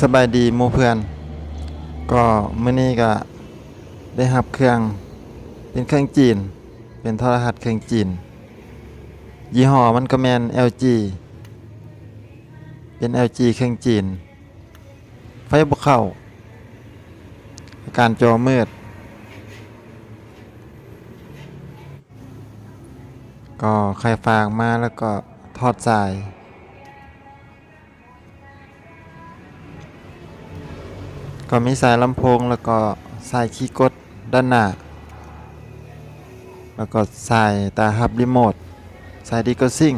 สบายดีหมู่เพื่อน ก็มื้อนี้ก็ได้รับเครื่องเป็นเครื่องจีน เป็นโทรทัศน์เครื่องจีน ยี่ห้อมันก็แมน LG เป็น LG เครื่องจีน ไฟบ่เข้าอาการจอมืด ก็ใครฝากมาแล้วก็ทอดสาย ก็มีสายลำโพงแล้วก็สายคีย์กดด้านหน้า แล้วก็สายตาฮับรีโมทสายดีกซิ่ง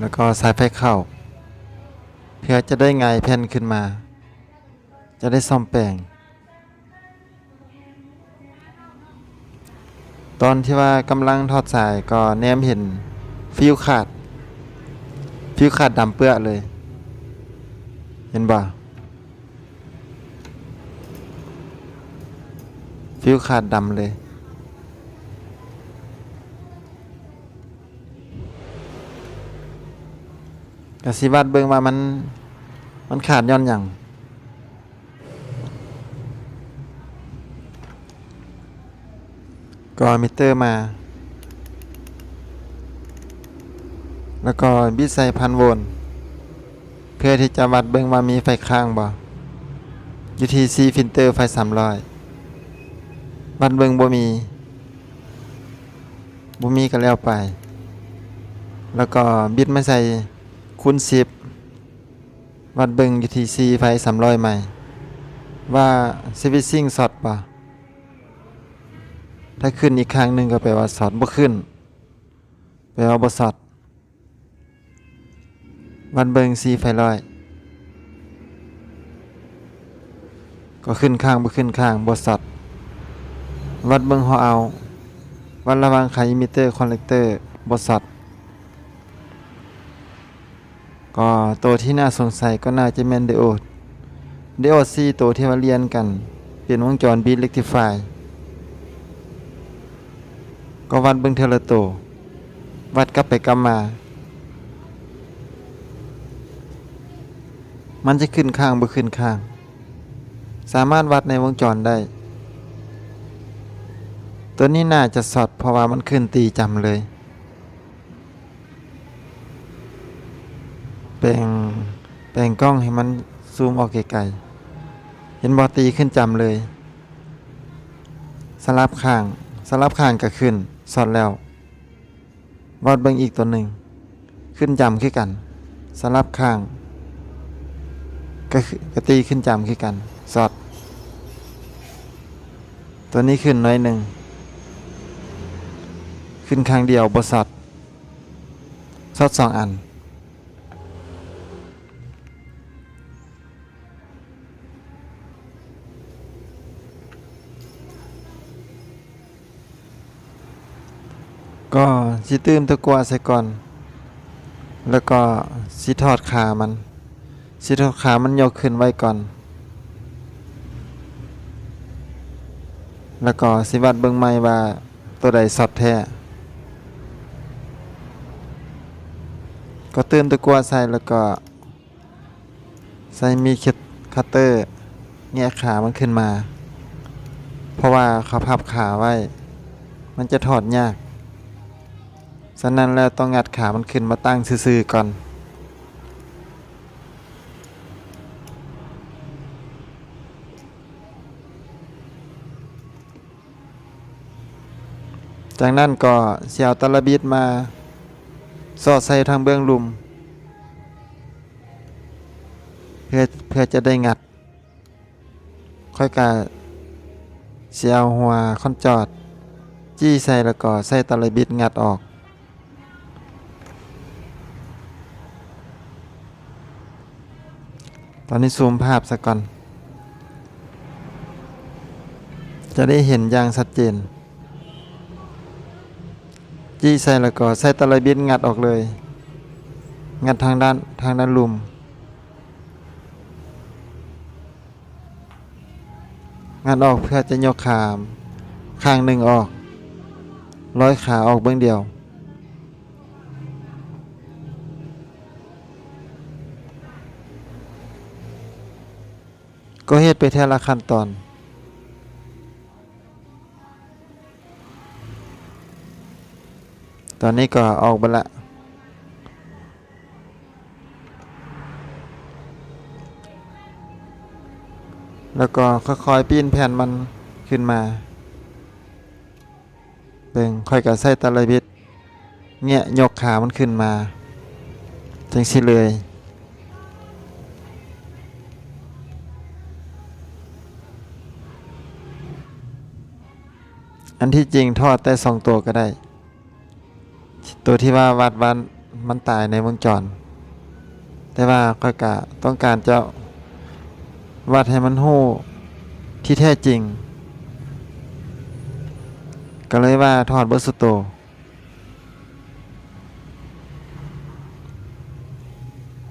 แล้วก็สายไฟเข้า เพื่อจะได้ไงายแผ่นขึ้นมา จะได้ซ่อมแปลง ตอนที่ว่ากำลังทอดสายก็แนมเห็นฟิวขาด ฟิวขาดดำเปื้อเลย เห็นบ่ฟิวขาดดำเลยกสิวัดเบิ่งว่ามัน มันขาดย้อนหยังก็เอมิเตอร์มา แล้วก็บิดใส่พันโวลต์ เพื่อที่จะวัดเบิ่งว่ามีไฟค้างบ่อยู่ที่ซีฟิลเตอร์ไฟ300วัดเบิ่งบ่มีบ่มีก็แล้วไป แล้วก็บิดมาใส่คูณสิบวัดเบิงอยู่ที่ซีไฟสามร้อยใหม่ ว่าสวิตซิ่งสอดป่ะถ้าขึ้นอีกครั้งหนึ่งก็แปลว่าสอดบ่ขึ้น แปลว่าบ่สอด วัดเบิงซีไฟร้อย ก็ขึ้นข้างบ่ขึ้นข้างบ่สอดวัดเบิงเฮาเอา วัดระว่างไขมิเตอร์คอนเลกเตอร์บ่สอดก็ตัวที่น่าสงสัยก็น่าจะแมนเดโอดเดโอดซีตัวที่ว่าเรียนกัน เป็นวงจรบีเล็กทิฟายก็วัดเบิงเทอลโตวัดกลับไปกลับมา มันจะขึ้นข้างบ่ขึ้นข้าง สามารถวัดในวงจรได้ ตัวนี้น่าจะสอดเพราะว่ามันขึ้นตีจำเลย แปลงแปลงกล้องให้มันซูมออกไกลๆเห็นบอตีขึ้นจำเลยสลับข้างสลับข้างก็ขึ้นสอดแล้ววอดเบิ่งอีกตัวหนึ่ง ขึ้นจำคือกัน สลับข้าง ก็คือก็ตีขึ้นจำคือกัน สอด ตัวนี้ขึ้นน้อยหนึ่ง ขึ้นข้างเดียวบสอดสอดสองอัน ก็สิตื้มตะกัวใส่ก่อน แล้วก็สิทอดขามัน สิทอดขามันยกขึ้นไว้ก่อน แล้วก็สิวัดเบิ่งใหม่ว่าตัวใดสอดแท้ก็ตื้มตะกัวใส่แล้วก็ใส่มีคิดคัตเตอร์แงะขามันขึ้นมา เพราะว่าเขาพับขาไว้ มันจะถอดยากฉะนั้นแล้วต้องงัดขามันขึ้นมาตั้งซื่อๆก่อน จากนั้นก็เสียวตะละบิดมาสอดใส่ทางเบื้องลุม เพื่อเพื่อจะได้งัด ค่อยกาเสียวหัวคอนจอด จี้ใส่แล้วก็ใส่ตะละบิดงัดออกตอนนี้ซูมภาพสักก่อน จะได้เห็นอย่างชัดเจน จี้ใส่แล้วก็ใส่ตะไลเบียนงัดออกเลย งัดทางด้านทางด้านลุม งัดออกเพื่อจะยกขามข้างหนึ่งออก ร้อยขาออกเบื้องเดียว ก็เฮ็ดไปแท่ละขั้นตอน ตอนนี้ก็ออกไปละแล้วก็ค่อยๆปีนแผ่นมันขึ้นมาเบิ่งค่อยกับใส่ตะไลบิดเงี้ยยกขามันขึ้นมาจังสิเลยอันที่จริงทอดแต่สองตัวก็ได้ ตัวที่ว่าวัดวันมันตายในวงจร แต่ว่าค่อยกะต้องการจะวัดให้มันหู้ที่แท้จริง ก็เลยว่าทอดเบอร์สุโต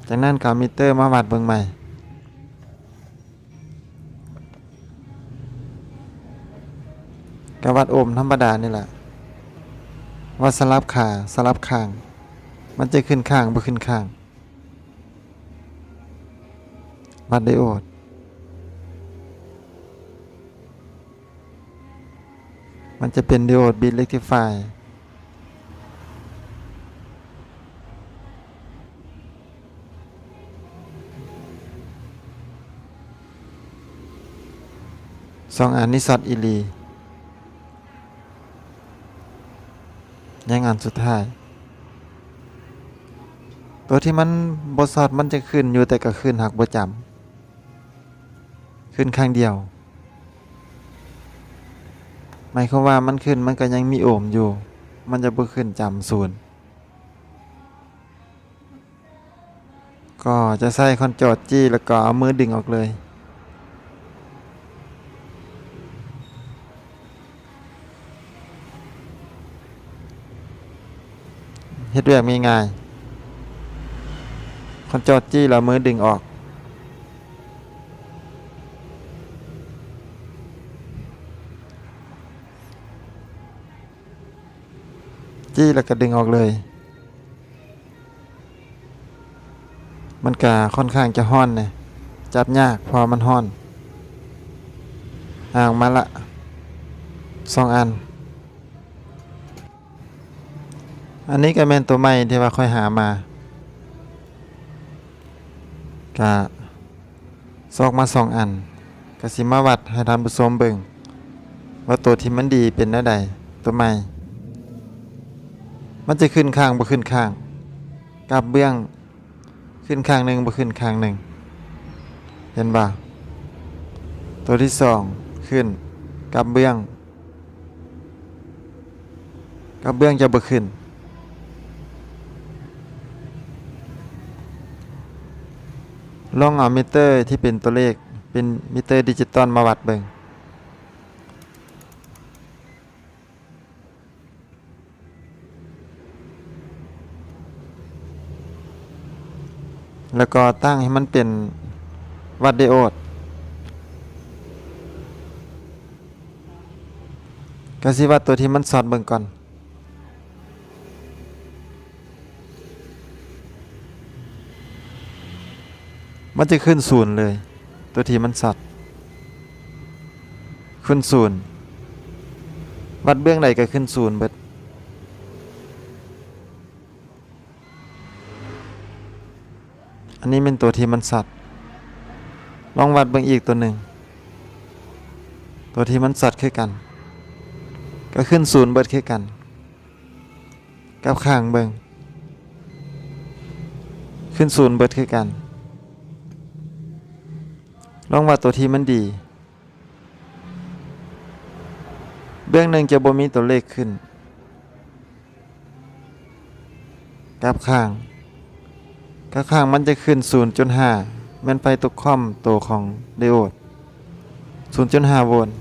จากนั้นก็เอามิเตอร์มาวัดเบิ่งใหม่ก็วัดโอมธรรมดานี่แหละ วัดสลับขาสลับข้าง มันจะขึ้นข้างบ่ขึ้นข้างวัดไดโอดมันจะเป็นไดโอดบิดเล็กที่ไฟสองอันนี้สอดอี ลียังอันสุดท้าย ตัวที่มันบสอดมันจะขึ้นอยู่แต่ก็ขึ้นหักบ่จำขึ้นข้างเดียวหมายความว่ามันขึ้นมันก็ยังมีโอมอยู่ มันจะบ่ขึ้นจำศูนย์ก็จะใส่คอนโจดจี้แล้วก็เอามือดึงออกเลย ฮ็ดเวียกง่ายคอนโจดจี้แล้วมือดึงออก จี้แล้วก็ดึงออกเลย มันกะค่อนข้างจะห้อนเนี่ยจับยากเพอมันห้อนห่างมาละสองอัน อันนี้ก็เป็นตัวใหม่ที่ว่าค่อยหามากะซอกมาสองอันกสิมาวัดให้ท่านผู้ชมเบิ่งว่าตัวที่มันดีเป็นแนวใดตัวใหม่ มันจะขึ้นข้างบ่ขึ้นข้างกับเบื้องขึ้นข้างหนึ่งบ่ขึ้นข้างหนึ่งเห็นบ่าตัวที่สองขึ้นกับเบื้องกับเบื้องจะบ่ขึ้น ลองเอามิเตอร์ที่เป็นตัวเลขเป็นมิเตอร์ดิจิตอลมาวัดเบิ่งแล้วก็ตั้งให้มันเป็นวัดไดโอดก็สิวัดตัวที่มันสอดเบิ่งก่อน มันจะขึ้นศูนย์เลย ตัวทีมันสัตว์ ขึ้นศูนย์วัดเบื้องใดก็ขึ้นศูนย์เบิดอันนี้เป็นตัวทีมันสัตว์ ลองวัดเบื้องอีกตัวหนึ่ง ตัวทีมันสัตว์คือกัน ก็ขึ้นศูนย์เบิดคือกัน กับข้างเบิงขึ้นศูนย์เบิดคือกัน ลองวัดตัวที่มันดีเบื้องหนึ่งจะบ่มีตัวเลขขึ้นกับข้างกับข้างมันจะขึ้น 0.5มันไปตุกค่อมตัวของไดโอด 0.5 โวลต์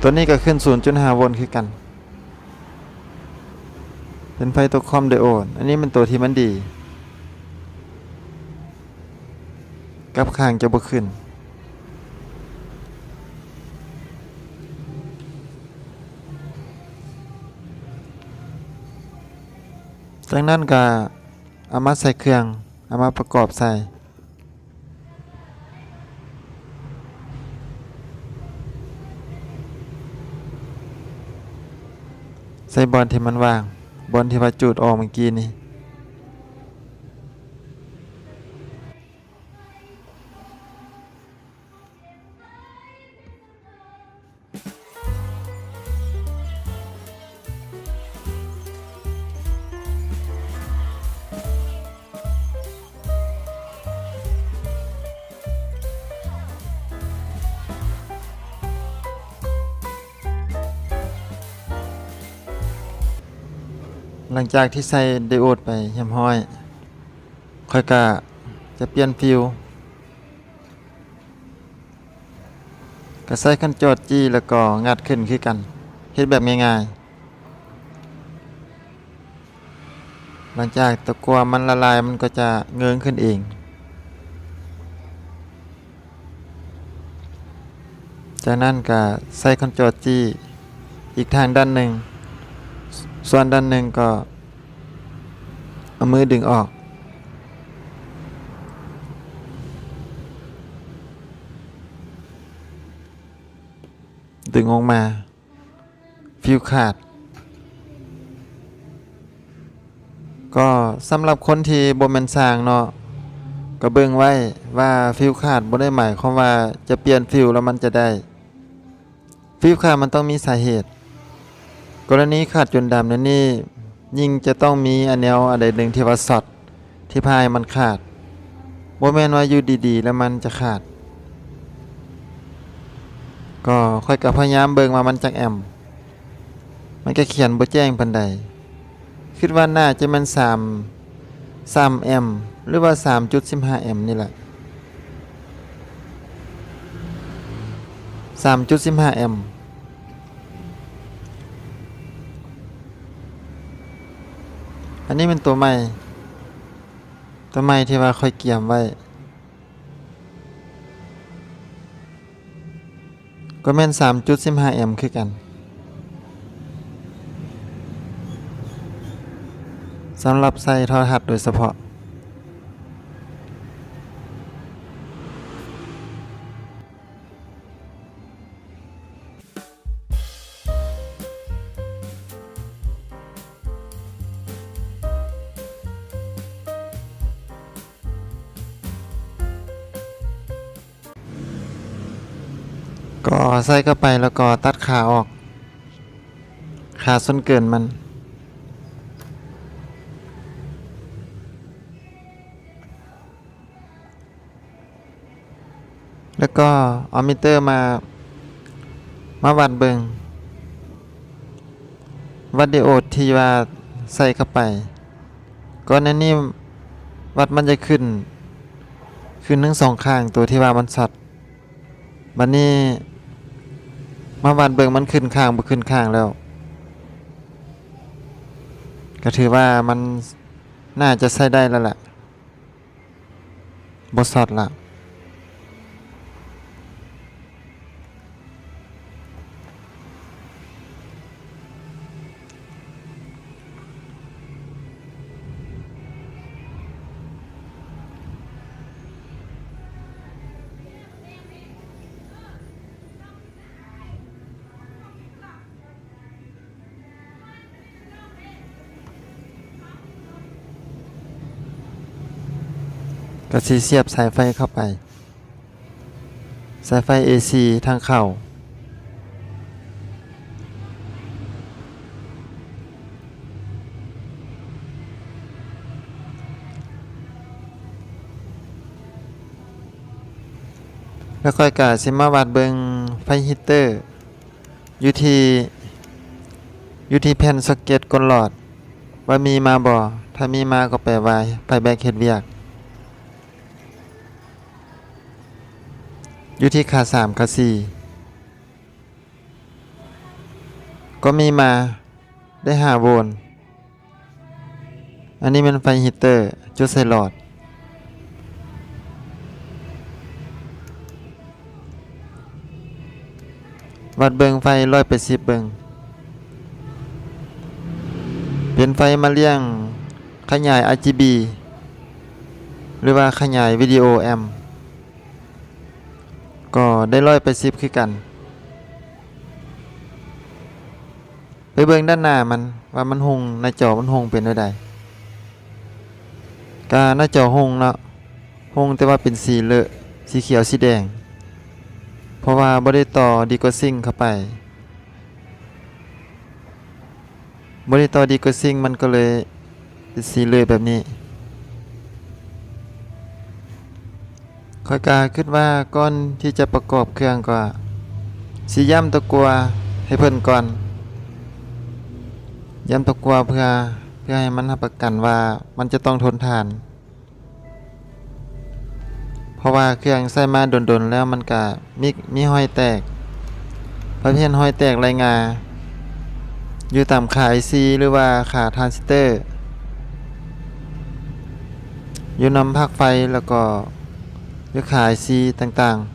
ตัวนี้ก็ขึ้น 0.5 โวลต์คือกัน เป็นไฟตัวคอมไดโอด อันนี้มันตัวที่มันดี กับข้างจะบ่ขึ้น จากนั้นก็เอามาใส่เครื่อง เอามาประกอบใส่ใส่บอลที่มันว่าง บอลที่ว่าจูดออกเมื่อกี้นี่ ลังจากที่ใส่ไดโอดไปเรียบร้อย ค่อยกะจะเปลี่ยนฟิวก็ใส่ขั้นจอดจี้แล้วก็งัดขึ้นคือกันเฮ็ดแบบง่ายๆ หลังจากตะกัวมันละลายมันก็จะเงิงขึ้นเอง จากนั้นก็ใส่ขั้นจอดจี้อีกทางด้านหนึ่ง ส่วนด้านหนึ่งก็ เอามือดึงออก ดึงออกมา ฟิวขาด ก็สำหรับคนที่บ่แมนสร้างเนาะก็เบิ่งไว้ว่าฟิวขาดบ่ได้หมายความว่าจะเปลี่ยนฟิวแล้วมันจะได้ ฟิวขาดมันต้องมีสาเหตุ กรณีขาดจนดำนั้นนี่ยิ่งจะต้องมีอันแนวอะไรหนึ่งที่ว่าสอดที่พายมันขาดบ่แมนว่าอยู่ดีๆ แล้วมันจะขาด ก็ค่อยกับพยายามเบิงว่ามันจักแอม มันก็เขียนบ่แจ้งปานใด คิดว่าน่าจะมัน3 3แอม หรือว่า3.15แอมนี่แหละ3.15แอม อันนี้เป็นตัวใหม่ ตัวใหม่ที่ว่าค่อยเกี่ยมไว้ ก็แม่น3.15แอมคือกันสำหรับใส่โทรทัศน์โดยเฉพาะ ใส่เข้าไปแล้วก็ตัดขาออก ขาส่วนเกินมัน แล้วก็เอามิเตอร์มา มาวัดเบิงวัดไดโอดที่ว่าใส่เข้าไปก่อนหน้านี้วัดมันจะขึ้น ขึ้นทั้งสองข้างตัวที่ว่ามันสัดบันนี้ มาวันเบิงมันขึ้นข้างบ่ขึ้นข้างแล้ว ก็ถือว่ามันน่าจะใช้ได้แล้วแหละบสอดละ ก็สิเสียบสายไฟเข้าไป สายไฟ AC ทางเข้า แล้วค่อยกะสิมาวัดเบิงไฟฮีเตอร์อยู่ที่อยู่ที่แผ่นสเก็ตกลหลอด ว่ามีมาบ่ถ้ามีมาก็แปลว่าไฟแบกเฮ็ดเวียก อยู่ที่ขาสามขาสี่ก็มีมาได้ห้าโวลต์อันนี้เป็นไฟฮีตเตอร์ จุดใส่หลอด วัดเบิงไฟร้อยแปสิบเบิงเป็นไฟมาเลี้ยงขยาย RGB หรือว่าขยายวิดีโอแอม ได้ร้อยไปสิบคือกัน ไปเบิ่งด้านหน้ามันว่ามันหงหน้าจอมันหงเป็นได้ใดกาหน้าจอหงเนาะหงแต่ว่าเป็นสีเลอะสีเขียวสีแดง เพราะว่าบ่ได้ต่อดีกว่าซิงเข้าไปบ่ได้ต่อดีกว่าซิงมันก็เลยเป็นสีเลอะแบบนี้ ค่อยกาคิดว่าก่อนที่จะประกอบเครื่องก็สิย่ำตะกัวให้เพิ่นก่อนย้ำตะกัวเพื่อเพื่อให้มันรับประกันว่ามันจะต้องทนทาน เพราะว่าเครื่องใส่มาโดนๆแล้วมันก็มีมีห้อยแตกประเภทห้อยแตกไรายงา อยู่ตามขาไอซีหรือว่าขาทรานซิสเตอร์ อยู่นำภาคไฟแล้วก็ หรือขายซีต่างๆ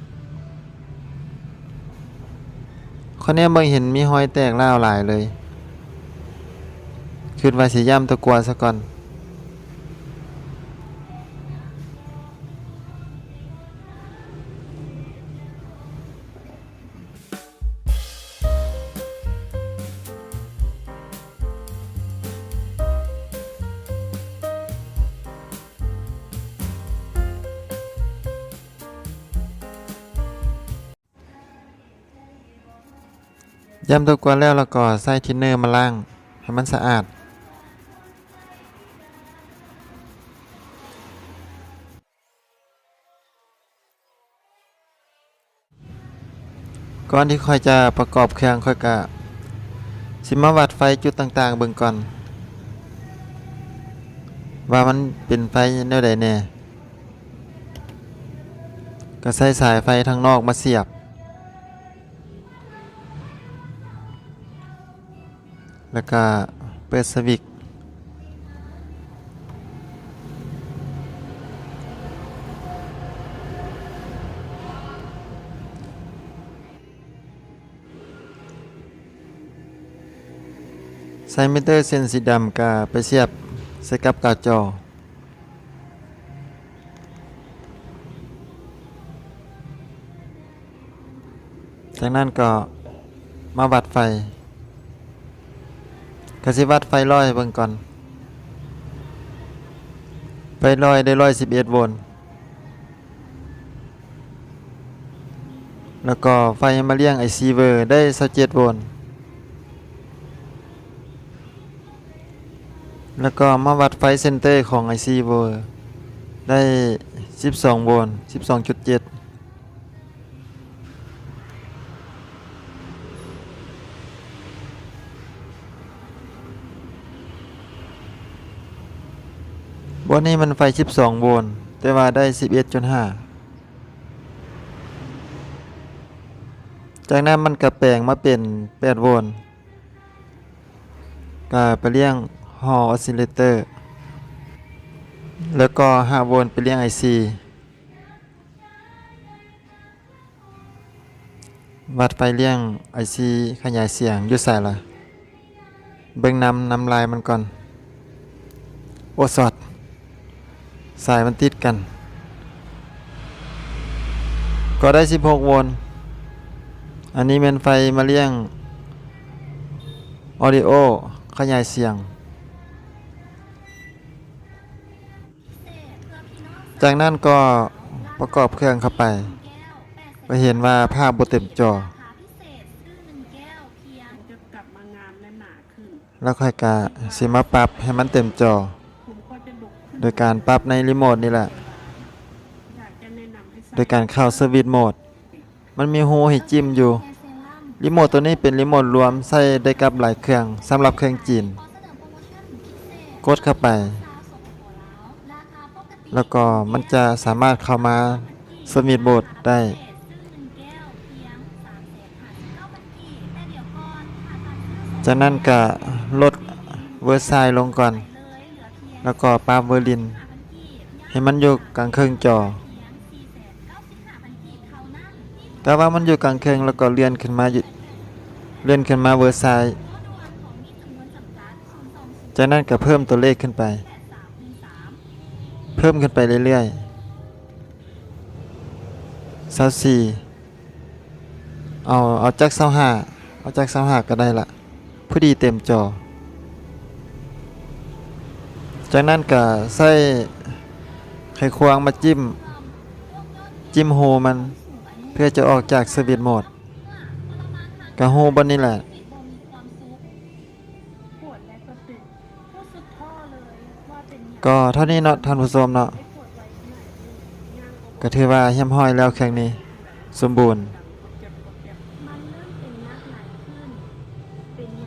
ข้อนี้เบิ่งเห็นมีห้อยแตกล่าวหลายเลยคิดว่าสิย่ำตะกัวซะก่อน ย่ำตะกัวแล้วแล้วก็ใส่ทินเนอร์มาล้าง ให้มันสะอาด ก่อนที่ค่อยจะประกอบเครื่องค่อยกะสิมาวัดไฟจุดต่างๆเบิ่งก่อน ว่ามันเป็นไฟแนวใดแน่ก็ใส่สายไฟทางนอกมาเสียบ แล้วก็เปิดสวิตช์ใส่มิเตอร์เส้นสีดำก็ไปเสียบใส่กับกาจอ จากนั้นก็มาวัดไฟ กสิวัดไฟลอยเบิ่งก่อน ไฟลอยได้ร้อยสิบเอ็ดโวลต์แล้วก็ไฟมาเลี้ยงไอซีเวอร์ได้สิบเจ็ดโวลต์แล้วก็มาวัดไฟเซนเตอร์ของไอซีเวอร์ได้สิบสองโวลต์ สิบสองจุดเจ็ดบนนี้มันไฟ 12 โวลต์แต่ว่าได้ 11.5 จากนั้นมันก็แปลงมาเป็น 8 โวลต์ก็ไปเลี้ยงฮอออสซิเลเตอร์ แล้วก็ 5 โวลต์ไปเลี้ยง IC วัดไฟเลี้ยง IC ขยายเสียงอยู่ใส่ละเบิ่งนำนำลายมันก่อน โอสอด สายมันติดกัน ก็ได้ 16 โวลต์อันนี้เป็นไฟมาเลี้ยงออดิโอขยายเสียง จากนั้นก็ประกอบเครื่องเข้าไปก็เห็นว่าภาพบเต็มจอจะกลับมางามและหนาขึ้นแล้วค่อยกาสิมาปรับให้มันเต็มจอผมก็จะดุขึ้น โดยการปรับในรีโมทนี่แหละอยากจะแนะนำให้ใส่โดยการเข้าสวิตช์โหมด มันมีหูให้จิ้มอยู่ รีโมทตัวนี้เป็นรีโมทรวมใช้ได้กับหลายเครื่องสำหรับเครื่องจีน กดเข้าไป แล้วก็มันจะสามารถเข้ามาสมิธโบดได้จากนั้นก็ลดเวอร์ไซน์ลงก่อน แล้วก็ปรับเวอร์ลิน ให้มันอยู่กลางเครื่องจอ แต่ว่ามันอยู่กลางเครื่องแล้วก็เลื่อนขึ้นมาเลื่อนขึ้นมาเวอร์ไซน์จากนั้นก็เพิ่มตัวเลขขึ้นไป เพิ่มขึ้นไปเรื่อยๆเศร้าสี่เอาเอาจากเศร้าห้าเอาจากเศร้าห้าก็ได้ละผู้ดีเต็มจอ จากนั้นก็ใส่ไขควงมาจิ้ม จิ้มโฮมันเพื่อจะออกจากสวิตช์โหมดกะโฮบนนี่แหละก็เลยว่าเป็นอย่างก็เท่านี้เนาะท่านผู้ชมเนาะก็ถือว่าเฮียมห้อยแล้วเครื่องนี้ สมบูรณ์